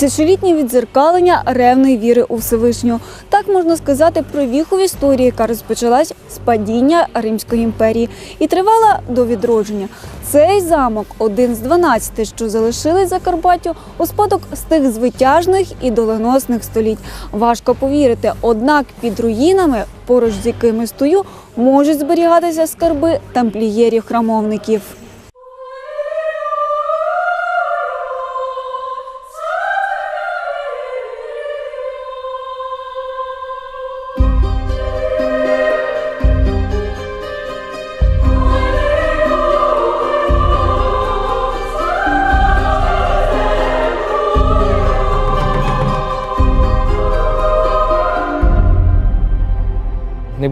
Тисячолітнє відзеркалення ревної віри у Всевишнього. Так можна сказати про віху в історії, яка розпочалась з падіння Римської імперії і тривала до відродження. Цей замок один з 12, що залишили Закарпаттю у спадок з тих звитяжних і доленосних століть. Важко повірити, однак під руїнами, поруч з якими стою, можуть зберігатися скарби тамплієрів-храмовників.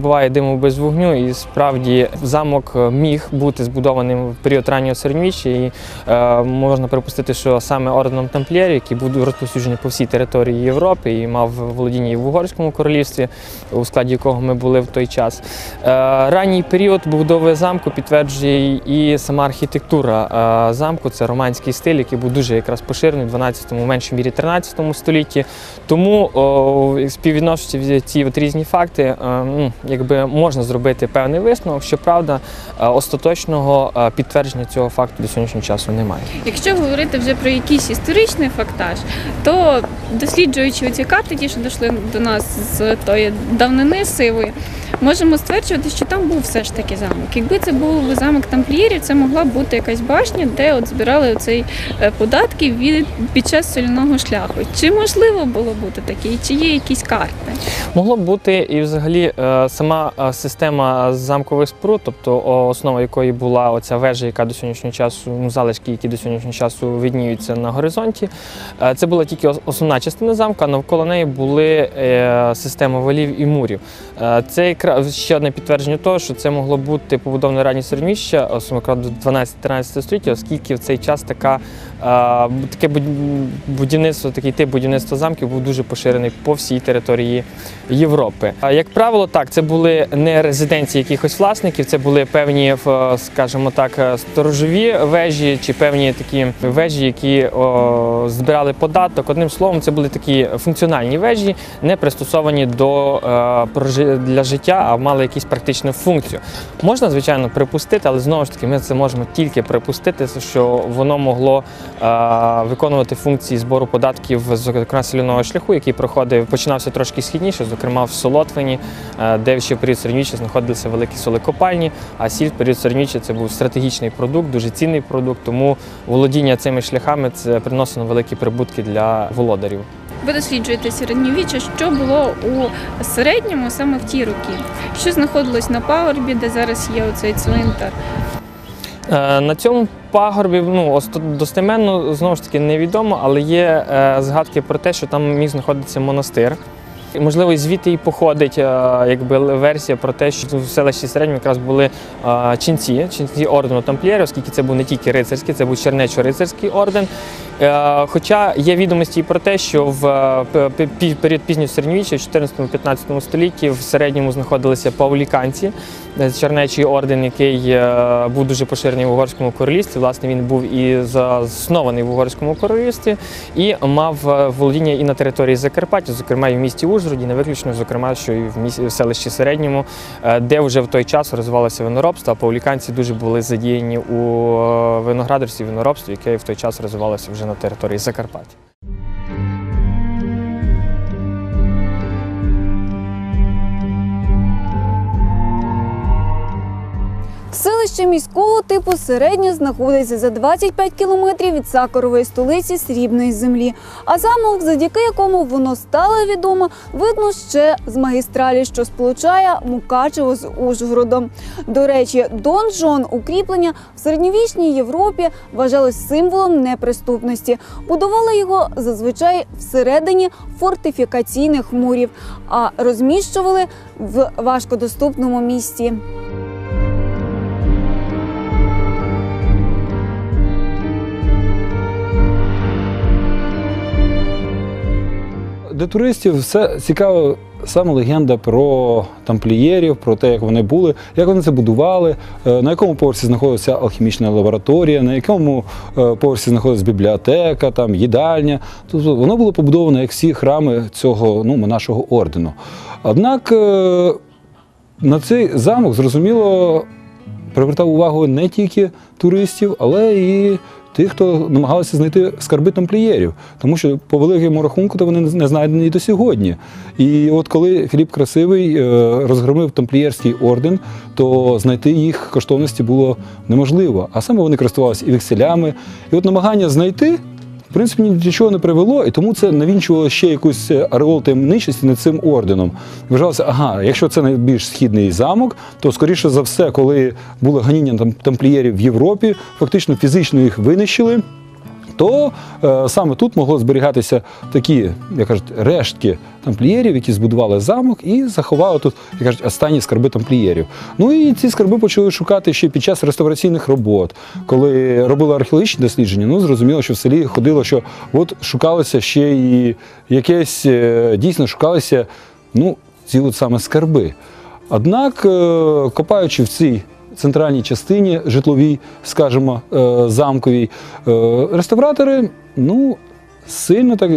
Буває диму без вогню, і справді замок е, міг бути збудованим в період раннього середньовіччя. І е, можна припустити, що саме орденом тамплієрів, який був розповсюджений по всій території Європи і мав володіння і в Угорському королівстві, у складі якого ми були в той час. Е, ранній період будови замку підтверджує і сама архітектура е, замку. Це романський стиль, який буй дуже якраз поширений в 12-му, в меншій мірі 13 столітті. Тому о, співвідносячи ці от різні факти, е, якби можна зробити певний висновок, щоправда, е, остаточного е, підтвердження цього факту до сьогоднішнього часу немає. Якщо говорити вже про якийсь історичний фактаж, то досліджуючи ці карти, ті, що дійшли до нас з тої давнини сивої, можемо стверджувати, що там був все ж таки замок. Якби це був замок тамплієрів, це могла б бути якась башня, де от збирали цей податки від під час соляного шляху. Чи можливо було бути таке? Чи є якісь карти? Могло б бути і взагалі е, сама е, система замкових споруд, тобто основа якої була оця вежа, яка до сьогоднішнього часу, ну залишки, які до сьогоднішнього часу видніються на горизонті. Е, Це була тільки основна частина замка, а навколо неї були е, система валів і мурів. Е, Це якраз ще одне підтвердження того, що це могло бути побудоване раннє середміща, особливо до 12-13 століття, оскільки в цей час така, таке буд- будівництво, такий тип будівництва замків був дуже поширений по всій території Європи. Як правило, так, це були не резиденції якихось власників, це були певні, в, скажімо так, е, сторожові вежі чи певні такі вежі, які о, збирали податок. Одним словом, це були такі функціональні вежі, не пристосовані до е, для життя, а мали якусь практичну функцію. Можна, звичайно, припустити, але знову ж таки, ми це можемо тільки припустити, що воно могло е, виконувати функції збору податків зокрема соляного шляху, який проходив, починався трошки східніше, зокрема в Солотвині, е, де ще в період середньовіччя знаходилися великі солекопальні, а сіль в період середньовіччя це був стратегічний продукт, дуже цінний продукт, тому володіння цими шляхами це приносило великі прибутки для володарів. Ви досліджуєте середньовіччя, що було у середньому саме в ті роки, що знаходилось на пагорбі, де зараз є оцей цвинтар. Е, На цьому пагорбі ну, ост- достеменно знову ж таки невідомо, але є е, згадки про те, що там міг знаходитися монастир. Можливо, звідти і походить е, якби версія про те, що в селищі середньому якраз були ченці, ченці ордену тамплієрів, оскільки це був не тільки рицарський, це був чернечо-рицарський орден. Е, Хоча є відомості і про те, що в е, період пізнього середньовіччя, в 14-15 столітті, в середньому знаходилися павліканці, е, чернечий орден, який був дуже поширений в Угорському королівстві. Власне, він був і заснований в Угорському королівстві і мав володіння і на території Закарпаття, зокрема і в місті Ужгороді, не виключно, зокрема, що і в місті в селищі середньому, де вже в той час розвивалося виноробство. А павліканці дуже були задіяні у виноградарстві, виноробстві, яке в той час розвивалося вже на території Закарпаття. Селище міського типу середньо знаходиться за 25 кілометрів від сакарової столиці срібної землі. А замок, завдяки якому воно стало відомо, видно ще з магістралі, що сполучає Мукачево з Ужгородом. До речі, дон-жон укріплення в середньовічній Європі вважалось символом неприступності. Будували його зазвичай всередині фортифікаційних мурів, а розміщували в важкодоступному місці. Для туристів все цікаво саме легенда про тамплієрів, про те, як вони були, як вони це будували, е, на якому поверсі знаходилася алхімічна лабораторія, на якому е, поверсі знаходилась бібліотека, там їдальня. Тобто воно було побудовано як всі храми цього ну, нашого ордену. Однак е, на цей замок зрозуміло привертав увагу не тільки туристів, але і тих, хто намагалися знайти скарби тамплієрів. Тому що по великому рахунку то вони не знайдені і до сьогодні. І от коли Філіп Красивий е, розгромив тамплієрський орден, то знайти їх коштовності було неможливо. А саме вони користувалися і векселями. І от намагання знайти. В принципі, ні до чого не привело, і тому це навінчувало ще якусь ареол таємничості над цим орденом. Вважалося, ага, якщо це найбільш східний замок, то скоріше за все, коли було ганіння там, тамплієрів в Європі, фактично фізично їх винищили. То е, саме тут могло зберігатися такі, як кажуть, рештки тамплієрів, які збудували замок і заховали тут, як кажуть, останні скарби тамплієрів. Ну і ці скарби почали шукати ще під час реставраційних робот, коли робили археологічні дослідження. Ну зрозуміло, що в селі ходило, що от шукалося ще і якесь е, дійсно шукалися ну, ці от саме скарби. Однак, е, копаючи в цій центральній частині житловій, скажімо, е, замковій, е, реставратори, ну. Сильно так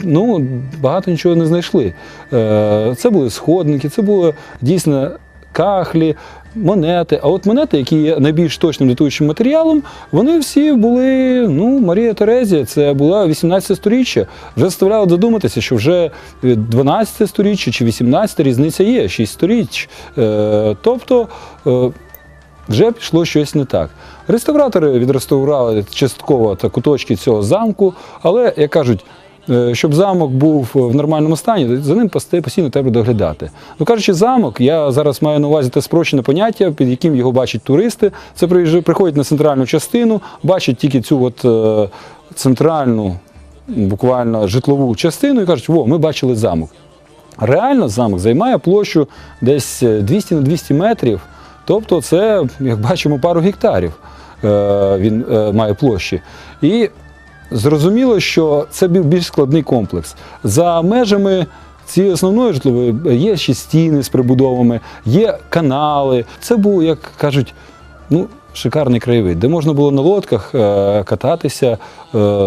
ну багато нічого не знайшли. Е, Це були сходники, це були дійсно кахлі, монети. А от монети, які є найбільш точним датуючим матеріалом, вони всі були. Ну, Марія Терезія, це була 18 сторіччя. Вже заставляло додуматися, що вже 12 сторіччя чи 18 різниця є, 6 сторіч. Тобто. Е, вже пішло щось не так. Реставратори відреставрували частково та куточки цього замку, але, як кажуть, е, щоб замок був в нормальному стані, за ним постійно треба доглядати. Ну кажучи, замок, я зараз маю на увазі те спрощене поняття, під яким його бачать туристи. Це приходять на центральну частину, бачать тільки цю от е, центральну, буквально житлову частину і кажуть, о, ми бачили замок. Реально замок займає площу десь 200 на 200 метрів. Тобто, це, як бачимо, пару гектарів е, він е, має площі. І зрозуміло, що це був більш складний комплекс. За межами цієї основної житлової є ще стіни з прибудовами, є канали. Це був, як кажуть, ну, шикарний краєвид, де можна було на лодках е, кататися,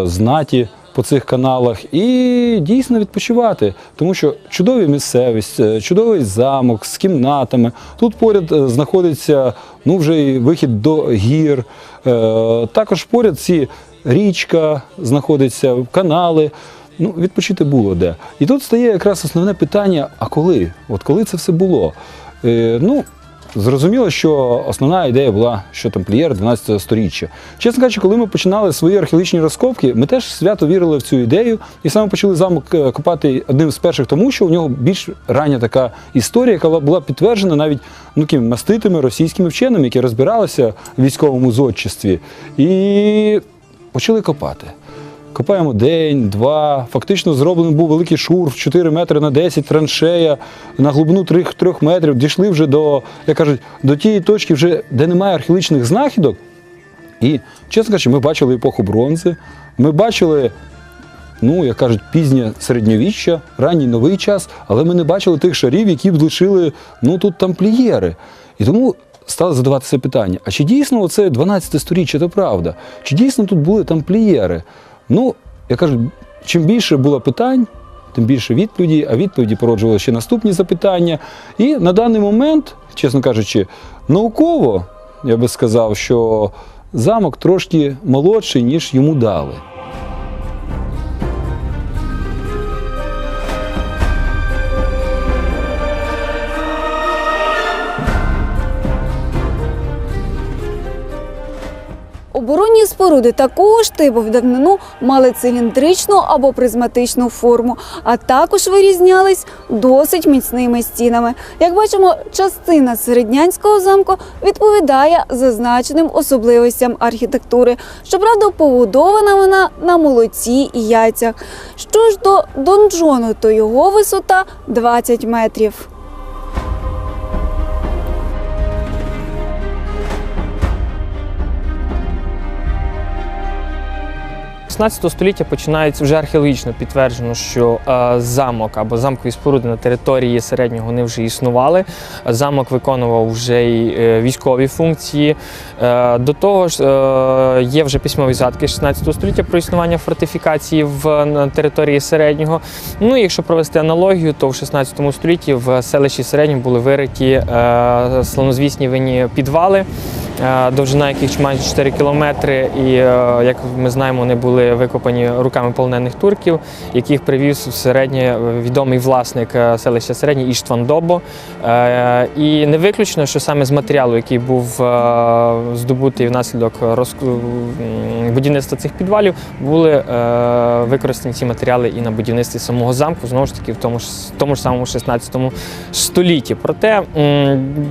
знаті по цих каналах і дійсно відпочивати, тому що чудові місцевість, е, чудовий замок з кімнатами. Тут поряд е, знаходиться ну, вже вихід до гір. Е, Також поряд ці річка знаходиться, канали. Ну, відпочити було де. І тут стає якраз основне питання: а коли? От коли це все було? Ну, Зрозуміло, що основна ідея була, що тамплієр 12 сторіччя. Чесно кажучи, коли ми починали свої археологічні розкопки, ми теж свято вірили в цю ідею і саме почали замок е, копати одним з перших, тому що у нього більш рання така історія, яка була підтверджена навіть ну, такими маститими російськими вченими, які розбиралися в військовому зодчестві. І почали копати. Копаємо день, два. Фактично зроблений був великий шур в 4 метри на 10, траншея на глибину 3, 3 метрів. Дійшли вже до, як кажуть, до тієї точки, вже, де немає археологічних знахідок. І, чесно кажучи, ми бачили епоху бронзи, ми бачили, ну, як кажуть, пізнє середньовіччя, ранній новий час, але ми не бачили тих шарів, які б лишили ну, тут тамплієри. І тому стали задаватися питання: а чи дійсно це 12 сторіччя, це правда? Чи дійсно тут були тамплієри? Ну, я кажу, чим більше було питань, тим більше відповіді, а відповіді породжували ще наступні запитання. І на даний момент, чесно кажучи, науково я би сказав, що замок трошки молодший, ніж йому дали. Оборонні споруди такого ж типу в давнину мали циліндричну або призматичну форму, а також вирізнялись досить міцними стінами. Як бачимо, частина середнянського замку відповідає зазначеним особливостям архітектури. Щоправда, побудована вона на молоці і яйцях. Що ж до донжону, то його висота 20 метрів. 16 століття починається вже археологічно підтверджено, що е, замок або замкові споруди на території середнього вони вже існували. Замок виконував вже й е, військові функції. Е, До того ж, є вже письмові згадки 16 століття про існування фортифікації в території середнього. Ну, якщо провести аналогію, то в 16 столітті в селищі середньому були вириті славнозвісні винні підвали, довжина яких майже 4 кілометри. І як ми знаємо, вони були викопані руками полонених турків, яких привіз середнє відомий власник е, селища середнє Іштван Добо. Е, І не виключно, що саме з матеріалу, який був е, здобутий внаслідок будівництва цих підвалів, були е, використані ці матеріали і на будівництві самого замку, знову ж таки, в тому ж тому ж самому 16 столітті. Проте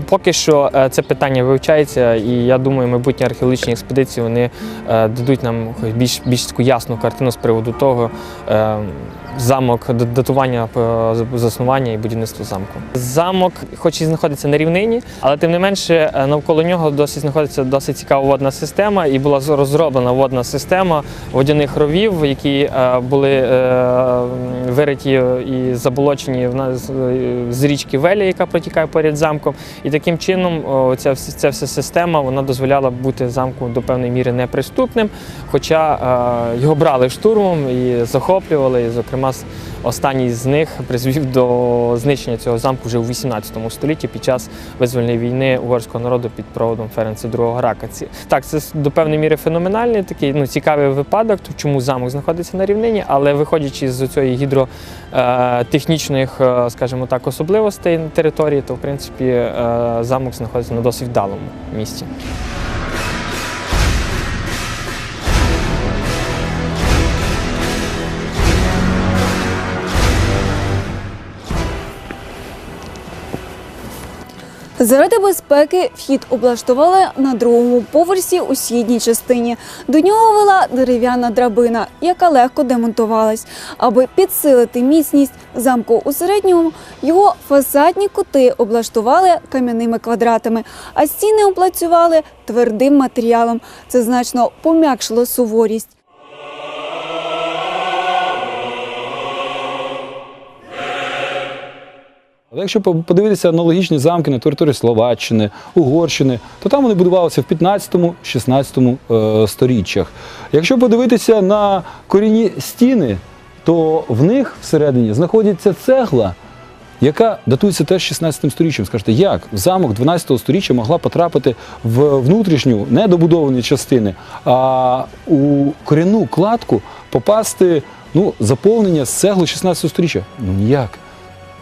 поки що е, це питання вивчається, і я думаю, майбутні археологічні експедиції вони е, дадуть нам хоч більш більш таку ясну картину з приводу того. е, Замок датування е, заснування і будівництва замку. Замок, хоч і знаходиться на рівнині, але тим не менше е, навколо нього досить знаходиться досить цікава водна система, і була розроблена водна система водяних ровів, які були вириті і заболочені в нас з річки Веля, яка протікає поряд замком. І таким чином ця, ця вся система вона дозволяла бути замку до певної міри неприступним, хоча його брали штурмом і захоплювали. І, зокрема, останній з них призвів до знищення цього замку вже у 18 столітті під час визвольної війни угорського народу під проводом Ференца II Ракаці. Так, це до певної міри феноменальний такий ну, цікавий випадок, чому замок знаходиться на рівнині, але виходячи з цієї гідротехнічних, е, скажімо так, особливостей території, то в принципі е, замок знаходиться на досить вдалому місці. Заради безпеки вхід облаштували на другому поверсі у східній частині. До нього вела дерев'яна драбина, яка легко демонтувалась. Аби підсилити міцність замку у середньому, його фасадні кути облаштували кам'яними квадратами, а стіни облацювали твердим матеріалом. Це значно пом'якшило суворість. Але якщо по- подивитися аналогічні замки на території Словаччини, Угорщини, то там вони будувалися в 15-16 е, сторіччях. Якщо подивитися на корінні стіни, то в них всередині знаходиться цегла, яка датується теж 16 сторіччям. Скажете, як в замок 12 сторіччя могла потрапити в внутрішню недобудовані частини, а у корінну кладку попасти ну, заповнення з цегли 16 сторіччя? Ну ніяк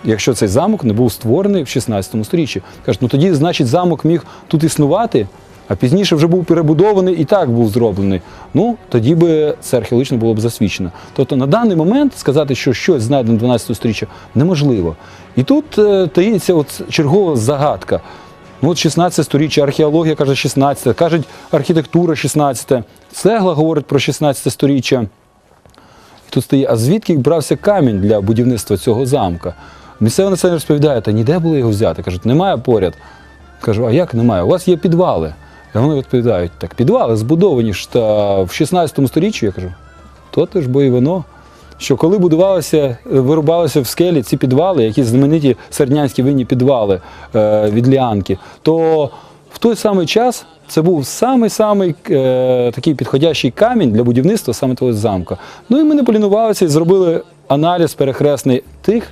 якщо цей замок не був створений в 16 сторіччі. Кажуть, ну тоді, значить, замок міг тут існувати, а пізніше вже був перебудований і так був зроблений. Ну, тоді би це археологічно було б засвідчено. Тобто на даний момент сказати, що щось знайдено 12 сторіччя, неможливо. І тут е, таїться от чергова загадка. Ну, от 16 сторіччя, археологія каже 16, кажуть архітектура 16, цегла говорить про 16 сторіччя. Тут стоїть, а звідки брався камінь для будівництва цього замка? Місцеве населення розповідає, та ніде було його взяти. Кажуть, немає поряд. Кажу, а як немає? У вас є підвали. І вони відповідають, так підвали збудовані ж та в 16 сторіччі. Я кажу, то ж бо і воно. Що коли будувалися, вирубалися в скелі ці підвали, які знамениті серднянські винні підвали е, від Ліанки, то в той самий час це був самий-самий е, такий підходящий камінь для будівництва саме того замка. Ну і ми не полінувалися і зробили аналіз перехресний тих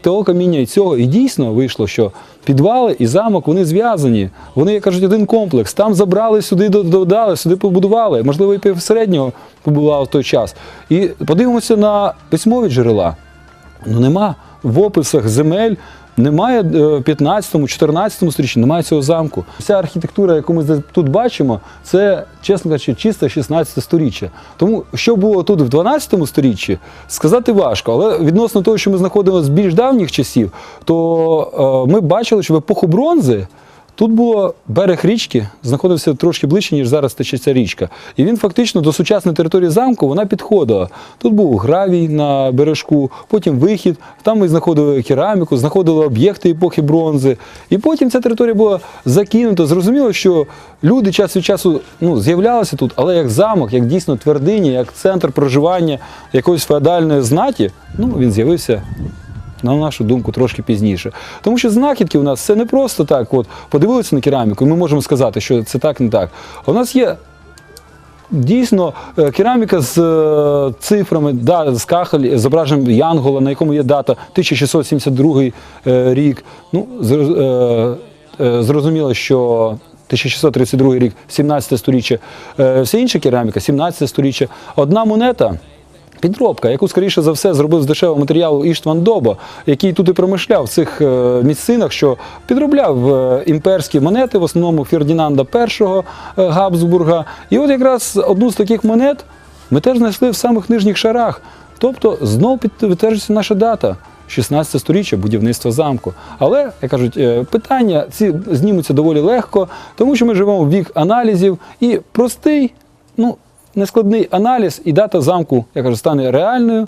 того каміння і цього. І дійсно вийшло, що підвали і замок вони зв'язані. Вони, як кажуть, один комплекс. Там забрали, сюди додали, сюди побудували. Можливо, і півсереднього побувало в той час. І подивимося на письмові джерела. Ну нема в описах земель. Немає в 15-14 сторіччі, немає цього замку. Вся архітектура, яку ми тут бачимо, це, чесно кажучи, чисте 16 сторіччя. Тому що було тут в 12 сторіччі, сказати важко. Але відносно того, що ми знаходимося з більш давніх часів, то е, ми бачили, що в епоху бронзи Тут було берег річки, знаходився трошки ближче, ніж зараз течеться річка. І він фактично до сучасної території замку вона підходила. Тут був гравій на бережку, потім вихід. Там ми знаходили кераміку, знаходили об'єкти епохи бронзи. І потім ця територія була закинута. Зрозуміло, що люди час від часу ну, з'являлися тут, але як замок, як дійсно твердиня, як центр проживання якоїсь феодальної знаті, ну він з'явився на нашу думку, трошки пізніше. Тому що знахідки у нас це не просто так. От подивилися на кераміку, і ми можемо сказати, що це так, не так. У нас є. Дійсно, е, кераміка з е, цифрами, да, з кахель, зображенням Янгола, на якому є дата 1672 е, рік. Ну, зр- зрозуміло, що 1632 рік, 17 сторіччя, Е, вся інша кераміка, 17 сторіччя. Одна монета. Підробка, яку, скоріше за все, зробив з дешевого матеріалу Іштван Добо, який тут і промишляв в цих е, місцинах, що підробляв е, імперські монети, в основному Фердінанда І е, Габсбурга. І от якраз одну з таких монет ми теж знайшли в самих нижніх шарах. Тобто знов підтверджується наша дата. 16 сторіччя будівництва замку. Але, як кажуть, питання ці знімуться доволі легко, тому що ми живемо в вік аналізів і простий, ну, нескладний аналіз, і дата замку, я кажу, стане реальною.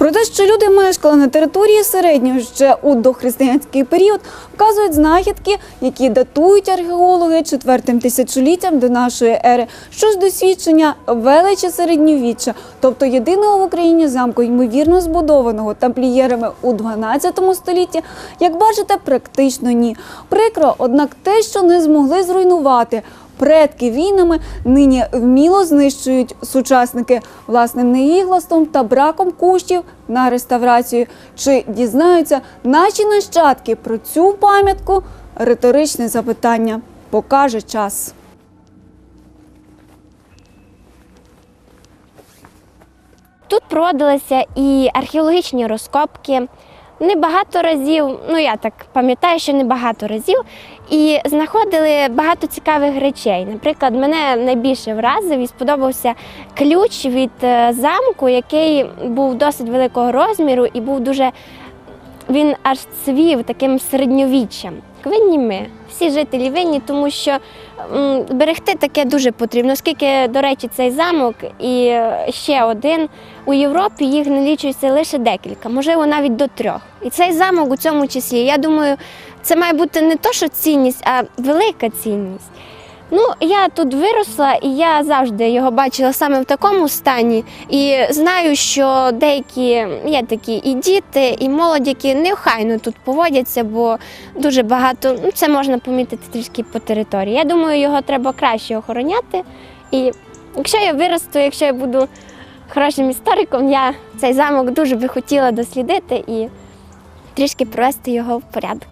Про те, що люди мешкали на території середнього ще у дохристиянський період, вказують знахідки, які датують археологи четвертим тисячоліттям до нашої ери. Що ж до свідчення величі середньовіччя, тобто єдиного в Україні замку, ймовірно збудованого тамплієрами у 12 столітті, як бачите, практично ні. Прикро, однак те, що не змогли зруйнувати. Предки війнами нині вміло знищують сучасники власним неїгластом та браком коштів на реставрацію. Чи дізнаються наші нащадки про цю пам'ятку? Риторичне запитання покаже час. Тут проводилися і археологічні розкопки. Не багато разів, ну я так пам'ятаю, що не багато разів, і знаходили багато цікавих речей. Наприклад, мене найбільше вразив і сподобався ключ від е, замку, який був досить великого розміру і був дуже він аж цвів таким середньовіччям. Винні ми, всі жителі винні, тому що берегти таке дуже потрібно, оскільки, до речі, цей замок і е, ще один у Європі їх налічується лише декілька, можливо, навіть до трьох. І цей замок у цьому числі, я думаю, це має бути не то, що цінність, а велика цінність. Ну, я тут виросла, і я завжди його бачила саме в такому стані. І знаю, що деякі є такі і діти, і молодь, які неохайно тут поводяться, бо дуже багато ну, це можна помітити трішки по території. Я думаю, його треба краще охороняти. І якщо я виросту, якщо я буду хорошим істориком, я цей замок дуже би хотіла дослідити і трішки привести його в порядок.